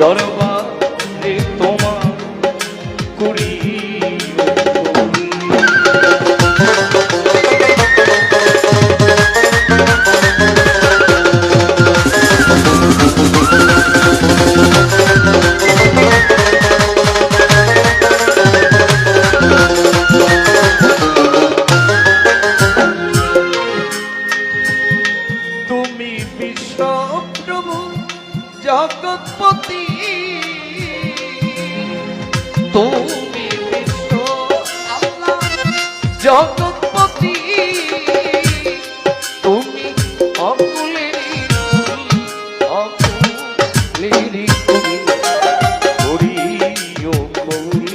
দরবারে তোমার কুড়ি Thank জগৎপতি তুমি অকুলেরি অকুলেরি তুমি। করিও মৌরি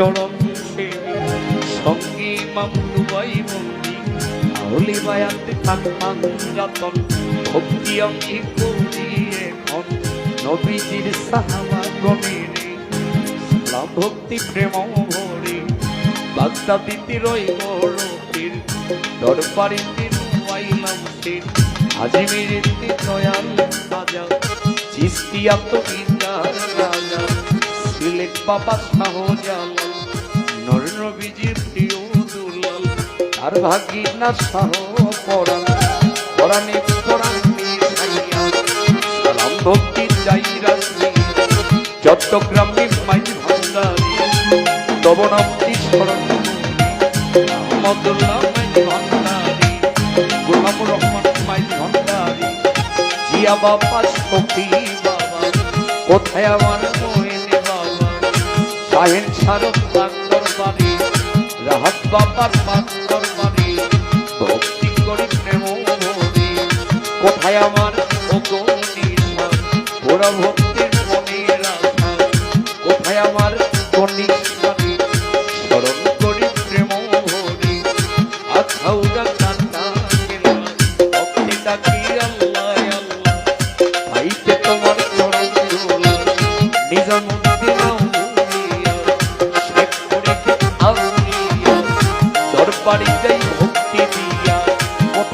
সেবী সঙ্গে মামুবাই আহলি বায়াতে থাকতাম রাতন ভক্তি অঙ্গি করি এখন নবীজির সাহাবা গণেরে ভক্তি প্রেম ভরে, বাগদাদিতে রই গরতির দরবারিতে দয়াল রাজা চিস্তিয়া বাবা শাহ জালাল নর নবীজির প্রিয় দুলাল, তার ভাগি না শাহ পরাণ। পরাণে পরাণ ভক্তি যাই রাজনী দবনামটি স্মরণ গোলাম রহমান মাইজ ভান্ডারি। জিয়া বাবা সখী বাবা, কোথায় আমার শাহিন সারদ ডাক্তার বাড়ি রাহাত বাবার মাস্টার বাড়ি ভক্তি করি কোথায় আমার ভক্তির মনে রাখা। কোথায় আমার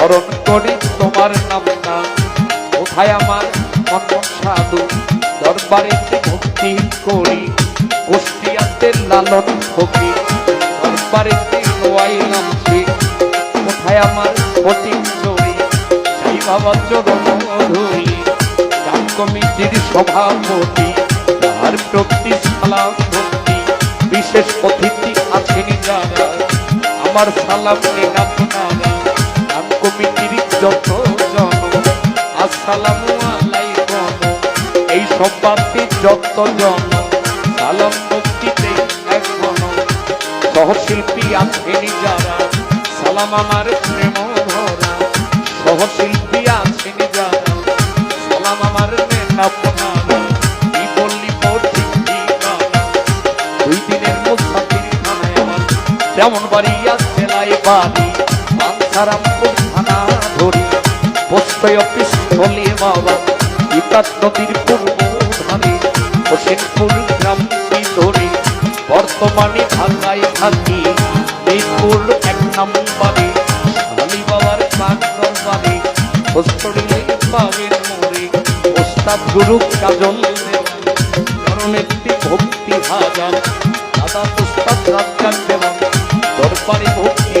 স্মরণ করি তোমার নাম না। কোথায় আমার মন সাধু দরবারেতে ভক্তি করি, কুষ্টিয়াতে লালন ফকির দরবারেতে নোয়াইলাম ঠিক কোথায় আমার ফটিক চড়ি সেই বাবা চরণ ধরি গ্রাম কমিটির সভাপতি তার প্রতি সালাম বিশেষ অতিথি আছেন যারা, আমার সালাম আপনারা কমিটির যত জন আলাইকুম। এই সব বাতি যত জন সালাম ভক্তিতে এখন সহশিল্পী আছেন যারা, সালাম আমার প্রেম সহশিল্পী আছেন যারা, সালাম আমার বাড়ি লাই বাড়ি। বাঞ্ছারামপুর থানা ধরি পোস্ট অফিস বাবা। ইতার নদীর পূর্ব ধারে হোসেনপুর গ্রাম কি ধরে বর্তমানে ঢাকায় থাকি মেদিনীপুর এক নম্বরে। শালি বাবার কাকর বাড়ি হোস্টলে পাবেন মোরে ওস্তাদ গুরু কাজল দেওয়ান চরণেত্রী ভক্তি হাজার দাদা পুস্তক রাজ্জাক দেওয়ান দরবারে ভক্তি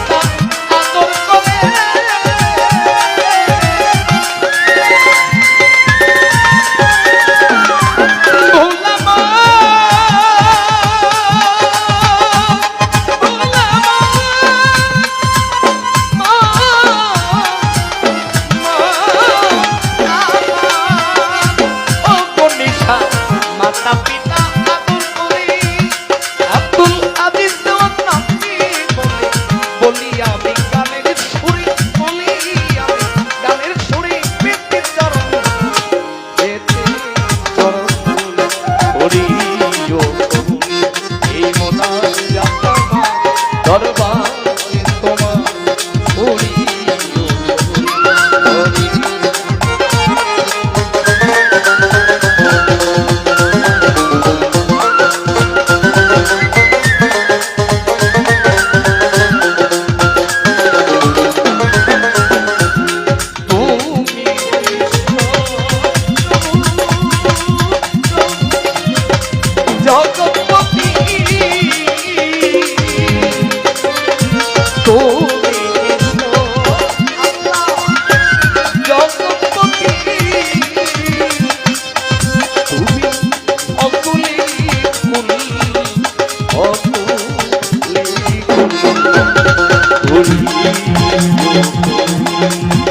Thank you.